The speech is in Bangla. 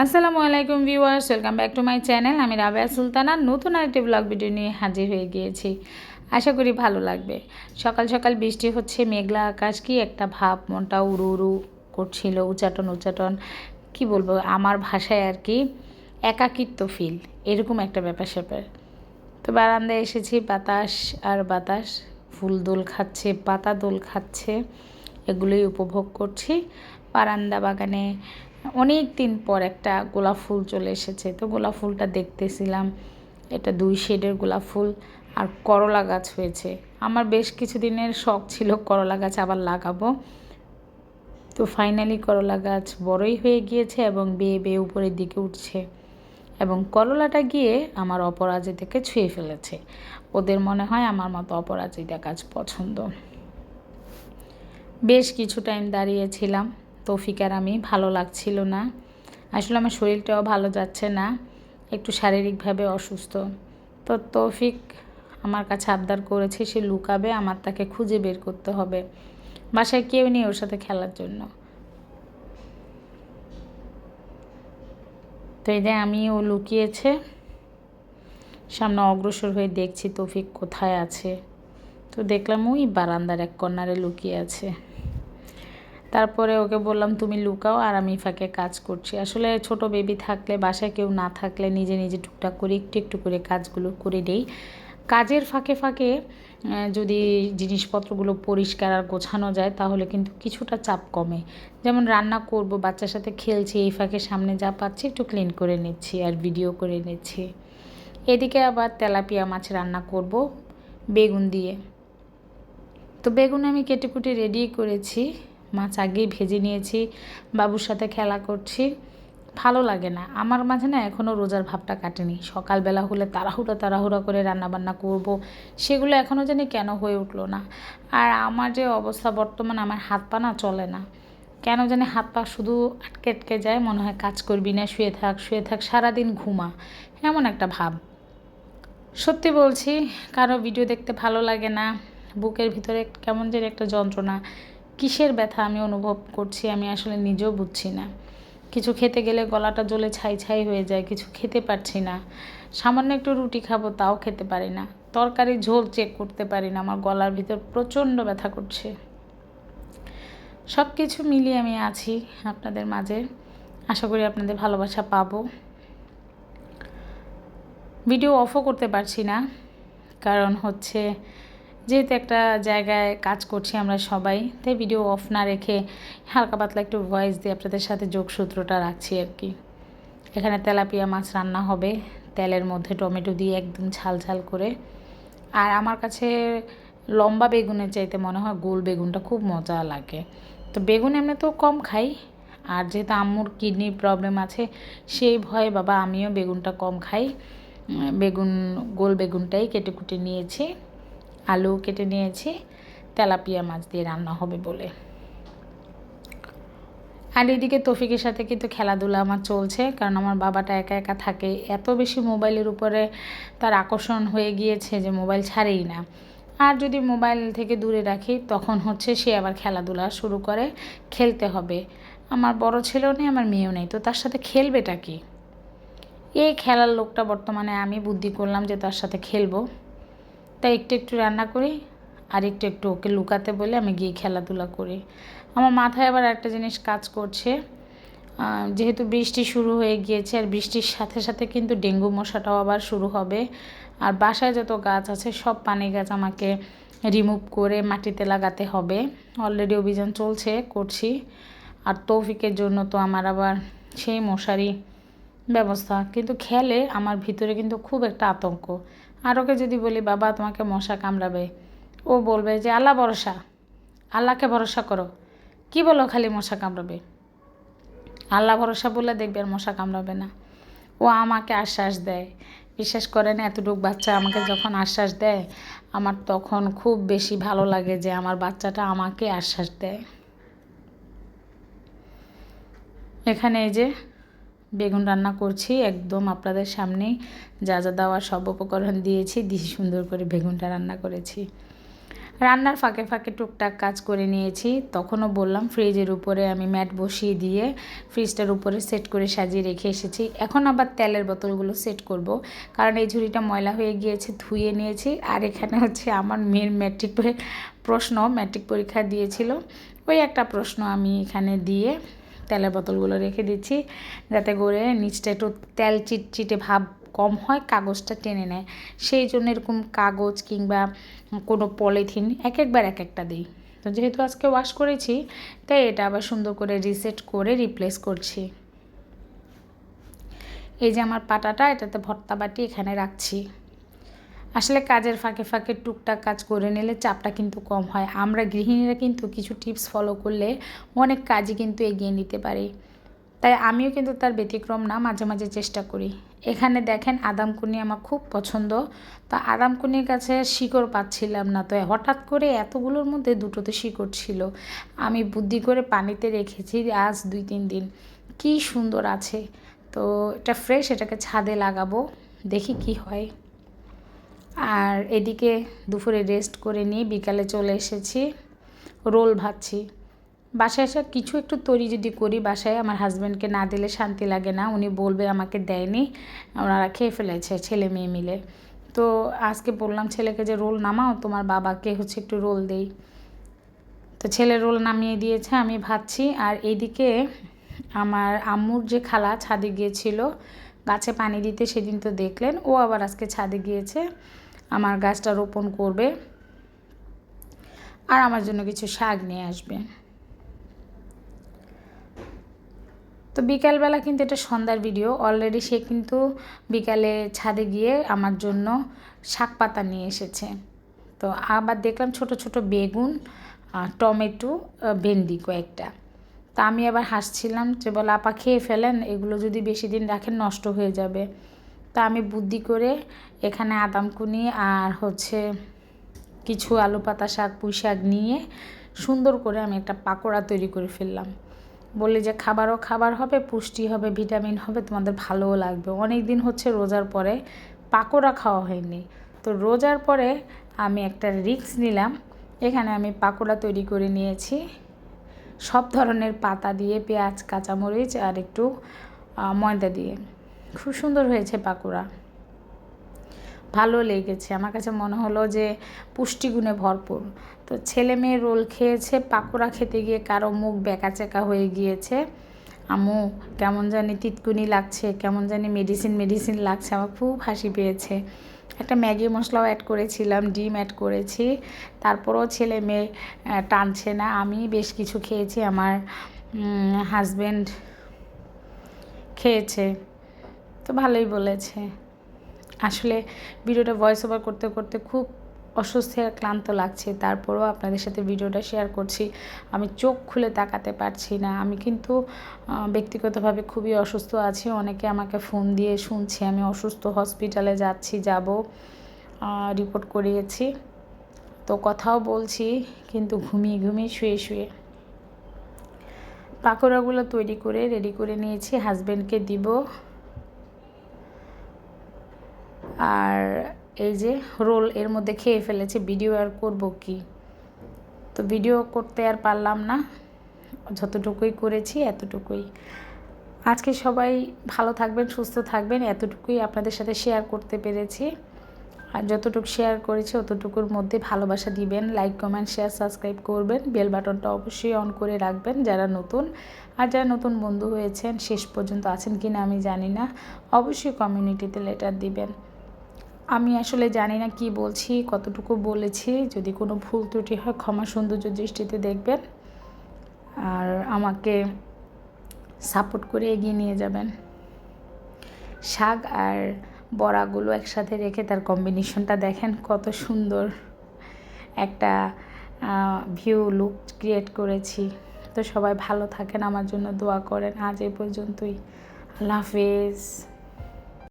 আসসালামু আলাইকুম viewers, welcome back to my channel. আমি রাবেয়া সুলতানা, নতুন আরেকটি ব্লগ ভিডিও নিয়ে হাজির হয়ে গিয়েছি। আশা করি ভালো লাগবে। সকাল সকাল বৃষ্টি হচ্ছে, মেঘলা আকাশ, কি একটা ভাব, মনটা উড়ু উড়ু করছিল, উচাটন উচাটন। কি বলব, আমার ভাষায় আর কি, একাকিত্ব ফিল এরকম একটা ব্যাপার স্যাপার। তো বারান্দায় এসেছি, বাতাস আর বাতাস, ফুল দোল খাচ্ছে, পাতা দোল খাচ্ছে, এগুলোই উপভোগ করছি। বারান্দা বাগানে অনেক দিন পর একটা গোলাপ ফুল চলে এসেছে। তো গোলাপ ফুলটা দেখতেছিলাম। এটা দুই শেডের গোলাপ ফুল আর করলা গাছ হয়েছে। আমার বেশ কিছুদিনের শখ ছিল করলা গাছ আবার লাগাবো। তো ফাইনালি করলা গাছ বড়ই হয়ে গিয়েছে এবং বেয়ে বেয়ে উপরের দিকে উঠছে এবং করলাটা গিয়ে আমার অপরাজিতাকে ছুঁয়ে ফেলেছে। ওদের মনে হয় আমার মতো অপরাজিতা গাছ পছন্দ। বেশ কিছু টাইম দাঁড়িয়েছিলাম। তৌফিক আর আমি ভালো লাগছিল না। আসলে আমার শরীরটাও ভালো যাচ্ছে না, একটু শারীরিকভাবে অসুস্থ। তো তৌফিক আমার কাছে আবদার করেছে, সে লুকাবে, আমার তাকে খুঁজে বের করতে হবে। বাসায় কেউ নেই ওর সাথে খেলার জন্য। তো এই যে আমি, ও লুকিয়েছে, সামনে অগ্রসর হয়ে দেখছি তৌফিক কোথায় আছে। তো দেখলাম ওই বারান্দার এক কর্নারে লুকিয়ে আছে। তারপরে ওকে বললাম, তুমি লুকাও আর আমি ফাঁকে কাজ করছি। আসলে ছোট বেবি থাকলে, বাসায় কেউ না থাকলে নিজে নিজে টুকটাক করে, একটু একটু করে কাজগুলো করে দেই। কাজের ফাঁকে ফাঁকে যদি জিনিসপত্রগুলো পরিষ্কার আর গোছানো যায়, তাহলে কিন্তু কিছুটা চাপ কমে। যেমন রান্না করব, বাচ্চার সাথে খেলছি এই ফাঁকে সামনে যা পাচ্ছি একটু ক্লিন করে নিচ্ছি আর ভিডিও করে নিচ্ছি। এদিকে আবার তেলাপিয়া মাছ রান্না করব, বেগুন দিয়ে। তো বেগুন আমি কেটে কুটে রেডি করেছি। মাছ আগেই ভেজে নিয়েছি, বাবুর সাথে খেলা করছি। ভালো লাগে না। আমার মাঝে না এখনও রোজার ভাবটা কাটেনি। সকালবেলা হলে তাড়াহুড়া তাড়াহুড়া করে রান্নাবান্না করব, সেগুলো এখনও জানি কেন হয়ে উঠল না। আর আমার যে অবস্থা বর্তমানে আমার হাত পা না চলে না। কেন জানি হাত পা শুধু আটকে আটকে যায়, মনে হয় কাজ করবি না, শুয়ে থাক শুয়ে থাক, সারাদিন ঘুমা। এমন একটা ভাব। সত্যি বলছি, কারও ভিডিও দেখতে ভালো লাগে না, বুকের ভিতরে কেমন যেন একটা যন্ত্রণা। কিসের ব্যথা আমি অনুভব করছি আমি আসলে নিজেও বুঝছি না। কিছু খেতে গেলে গলাটা জ্বলে ছাই ছাই হয়ে যায়, কিছু খেতে পারছি না। সামান্য একটু রুটি খাব তাও খেতে পারি না। তরকারি ঝোল চেক করতে পারি না, আমার গলার ভিতর প্রচণ্ড ব্যথা করছে। সব কিছু মিলিয়ে আমি আছি আপনাদের মাঝে। আশা করি আপনাদের ভালোবাসা পাবো। ভিডিও অফও করতে পারছি না, কারণ হচ্ছে যেহেতু একটা জায়গায় কাজ করছি আমরা সবাই, তাই ভিডিও অফ না রেখে হালকা পাতলা একটু ভয়েস দিয়ে আপনাদের সাথে যোগসূত্রটা রাখছি আর কি। এখানে তেলাপিয়া মাছ রান্না হবে, তেলের মধ্যে টমেটো দিয়ে একদম ঝাল ঝাল করে। আর আমার কাছে লম্বা বেগুনের চাইতে মনে হয় গোল বেগুনটা খুব মজা লাগে। তো বেগুন এমনি তো কম খাই, আর যেহেতু আম্মুর কিডনির প্রবলেম আছে, সেই ভয়ে বাবা আমিও বেগুনটা কম খাই। বেগুন, গোল বেগুনটাই কেটে কুটে নিয়েছি। আলু কেটে নিয়েছি, তেলাপিয়া মাছ দিয়ে রান্না হবে বলে। আর এদিকে তফিকের সাথে কিন্তু খেলাধুলা আমার চলছে, কারণ আমার বাবাটা একা একা থাকে। এত বেশি মোবাইলের উপরে তার আকর্ষণ হয়ে গিয়েছে যে মোবাইল ছাড়েই না। আর যদি মোবাইল থেকে দূরে রাখি, তখন হচ্ছে সে আবার খেলাধুলা শুরু করে, খেলতে হবে। আমার বড় ছেলেও নেই, আমার মেয়েও নেই, তো তার সাথে খেলবেটা কি? এই খেলার লোকটা বর্তমানে আমি বুদ্ধি করলাম যে তার সাথে খেলব। তাই একটু একটু রান্না করি, আর একটু একটু ওকে লুকাতে বলে আমি গিয়ে খেলাধুলা করি। আমার মাথায় আবার একটা জিনিস কাজ করছে যেহেতু বৃষ্টি শুরু হয়ে গিয়েছে, আর বৃষ্টির সাথে সাথে কিন্তু ডেঙ্গু মশাটাও আবার শুরু হবে। আর বাসায় যত গাছ আছে, সব পানি গাছ আমাকে রিমুভ করে মাটিতে লাগাতে হবে। অলরেডি অভিযান চলছে, করছি। আর তৌফিকের জন্য তো আমার আবার সেই মশারি ব্যবস্থা। কিন্তু খেলে আমার ভিতরে কিন্তু খুব একটা আতঙ্ক। আর ওকে যদি বলি, বাবা, তোমাকে মশা কামড়াবে। ও বলবে যে, আল্লাহ ভরসা। আল্লাহকে ভরসা করো। কি বলো খালি মশা কামড়াবে? আল্লাহ ভরসা বলে দেখবে আর মশা কামড়াবে না। ও আমাকে আশ্বাস দেয়। বিশ্বাস করেন, এতটুকু বাচ্চা আমাকে যখন আশ্বাস দেয়, আমার তখন খুব বেশি ভালো লাগে যে আমার বাচ্চাটা আমাকে আশ্বাস দেয়। এখানে এই যে বেগুন রান্না করছি, একদম আপনাদের সামনেই যা যা দেওয়ার সব উপকরণ দিয়েছি, দিয়ে সুন্দর করে বেগুনটা রান্না করেছি। রান্নার ফাঁকে ফাঁকে টুকটাক কাজ করে নিয়েছি, তখনও বললাম ফ্রিজের উপরে আমি ম্যাট বসিয়ে দিয়ে ফ্রিজটার উপরে সেট করে সাজিয়ে রেখে এসেছি। এখন আবার তেলের বোতলগুলো সেট করব, কারণ এই ঝুড়িটা ময়লা হয়ে গিয়েছে, ধুয়ে নিয়েছি। আর এখানে হচ্ছে আমার মেয়ের ম্যাট্রিক প্রশ্ন, ম্যাট্রিক পরীক্ষা দিয়েছিল। ওই একটা প্রশ্ন আমি এখানে দিয়ে তেলের বোতলগুলো রেখে দিচ্ছি, যাতে করে নিচটা একটু তেল চিটচিটে ভাব কম হয়, কাগজটা টেনে নেয়। সেই জন্য এরকম কাগজ কিংবা কোনো পলিথিন এক একবার এক একটা দিই। তো যেহেতু আজকে ওয়াশ করেছি, তাই এটা আবার সুন্দর করে রিসেট করে রিপ্লেস করছি। এই যে আমার পাটাটা, এটাতে ভর্তা বাটি এখানে রাখছি। আসলে কাজের ফাঁকে ফাঁকে টুকটাক কাজ করে নিলে চাপটা কিন্তু কম হয়। আমরা গৃহিণীরা কিন্তু কিছু টিপস ফলো করলে অনেক কাজই কিন্তু এগিয়ে নিতে পারি। তাই আমিও কিন্তু তার ব্যতিক্রম না মাঝে মাঝে চেষ্টা করি। এখানে দেখেন আদামকুনি আমার খুব পছন্দ। তো আদামকুনির কাছে শিকড় পাচ্ছিলাম না। তো হঠাৎ করে এতগুলোর মধ্যে দুটোতে শিকড় ছিল। আমি বুদ্ধি করে পানিতে রেখেছি আজ দুই তিন দিন। কি সুন্দর আছে। তো এটা ফ্রেশ এটাকে ছাদে লাগাবো। দেখি কি হয়। আর এদিকে দুপুরে রেস্ট করে নিয়ে বিকালে চলে এসেছি। রোল ভাজছি। বাসায় এসে কিছু একটু তৈরি যদি করি, বাসায় আমার হাজব্যান্ডকে না দিলে শান্তি লাগে না। উনি বলবে আমাকে দেয়নি। ওনারা খেয়ে ফেলেছে, ছেলে মেয়ে মিলে। তো আজকে বললাম, ছেলেকে যে রোল নামাও, তোমার বাবাকে হচ্ছে একটু রোল দেই। তো ছেলে রোল নামিয়ে দিয়েছে, আমি ভাবছি আর এইদিকে আমার আম্মুর যে খালা ছাদে গিয়েছিল গাছে পানি দিতে সেদিন তো দেখলেন, ও আবার আজকে ছাদে গিয়েছে, আমার গাছটা রোপণ করবে আর আমার জন্য কিছু শাক নিয়ে আসবে। তো বিকালবেলা কিন্তু এটা সন্ধ্যার ভিডিও অলরেডি সে কিন্তু বিকালে ছাদে গিয়ে আমার জন্য শাক পাতা নিয়ে এসেছে। তো আবার দেখলাম ছোট ছোট বেগুন টমেটো ভেন্ডি কয়েকটা। তা আমি আবার হাসছিলাম যে, বলে আপা খেয়ে ফেলেন, এগুলো যদি বেশি দিন রাখেন নষ্ট হয়ে যাবে। তা আমি বুদ্ধি করে এখানে আদামকুনি আর হচ্ছে কিছু আলু পাতা, শাক, পুঁই শাক নিয়ে সুন্দর করে আমি একটা পাকোড়া তৈরি করে ফেললাম। বললে যে, খাবারও খাবার হবে, পুষ্টি হবে, ভিটামিন হবে, তোমাদের ভালোও লাগবে। অনেক দিন হচ্ছে রোজার পরে পাকোড়া খাওয়া হয়নি। তো রোজার পরে আমি একটা রিক্স নিলাম। এখানে আমি পাকোড়া তৈরি করে নিয়েছি। সব ধরনের পাতা দিয়ে, পেঁয়াজ, কাঁচামরিচ আর একটু ময়দা দিয়ে। খুব সুন্দর হয়েছে পাকোড়া। ভালো লেগেছে। আমার কাছে মনে হলো যে পুষ্টিগুণে ভরপুর। তো ছেলে মেয়ে রোল খেয়েছে, পাকোড়া খেতে গিয়ে কারও মুখ বেঁকা বেঁকাচেকা হয়ে গিয়েছে। আমু কেমন জানি তিতকুনি লাগছে, কেমন জানি মেডিসিন মেডিসিন লাগছে, আমার খুব হাসি পেয়েছে। একটা ম্যাগি মশলাও অ্যাড করেছিলাম, ডিম অ্যাড করেছি। তারপরও ছেলে মেয়ে টানছে না। আমি বেশ কিছু খেয়েছি, আমার হাজব্যান্ড খেয়েছে। তো ভালোই বলেছে। আসলে ভিডিওটা ভয়েস ওভার করতে করতে খুব অস্বস্তি আর ক্লান্ত লাগছে, তারপরেও আপনাদের সাথে ভিডিওটা শেয়ার করছি। আমি চোখ খুলে তাকাতে পারছি না, আমি কিন্তু ব্যক্তিগতভাবে খুবই অসুস্থ আছি, অনেকে আমাকে ফোন দিয়ে শুনছি, আমি অসুস্থ হসপিটালে যাচ্ছি, যাব রিপোর্ট করিয়েছি। তো কথাও বলছি, কিন্তু ঘুমিয়ে ঘুমিয়ে শুয়ে শুয়ে। পাকোড়াগুলো তৈরি করে রেডি করে নিয়েছি হাজব্যান্ডকে দিব। আর এই যে রোল এর মধ্যে খেয়ে ফেলেছে, ভিডিও আর করব কি? তো ভিডিও করতে আর পারলাম না, যতটুকুই করেছি এতটুকুই। আজকে সবাই ভালো থাকবেন, সুস্থ থাকবেন, এতটুকুই আপনাদের সাথে শেয়ার করতে পেরেছি। আর যতটুকু শেয়ার করেছি, অতটুকুর মধ্যে ভালোবাসা দিবেন লাইক কমেন্ট শেয়ার সাবস্ক্রাইব করবেন। বেল বাটনটা অবশ্যই অন করে রাখবেন যারা নতুন। আর যারা নতুন বন্ধু হয়েছেন, শেষ পর্যন্ত আছেন কি না আমি জানি না, অবশ্যই কমিউনিটিতে লেটার দিবেন। আমি আসলে জানি না কি বলছি, কতটুকু বলেছি। যদি কোনো ভুল ত্রুটি হয়, ক্ষমা সৌন্দর্য দৃষ্টিতে দেখবেন। আর আমাকে সাপোর্ট করে এগিয়ে নিয়ে যাবেন। শাক আর বড়াগুলো একসাথে রেখে তার কম্বিনেশনটা দেখেন, কত সুন্দর একটা ভিউ লুক ক্রিয়েট করেছি। তো সবাই ভালো থাকেন, আমার জন্য দোয়া করেন। আজ এই পর্যন্তই। আল্লাহ হাফেজ।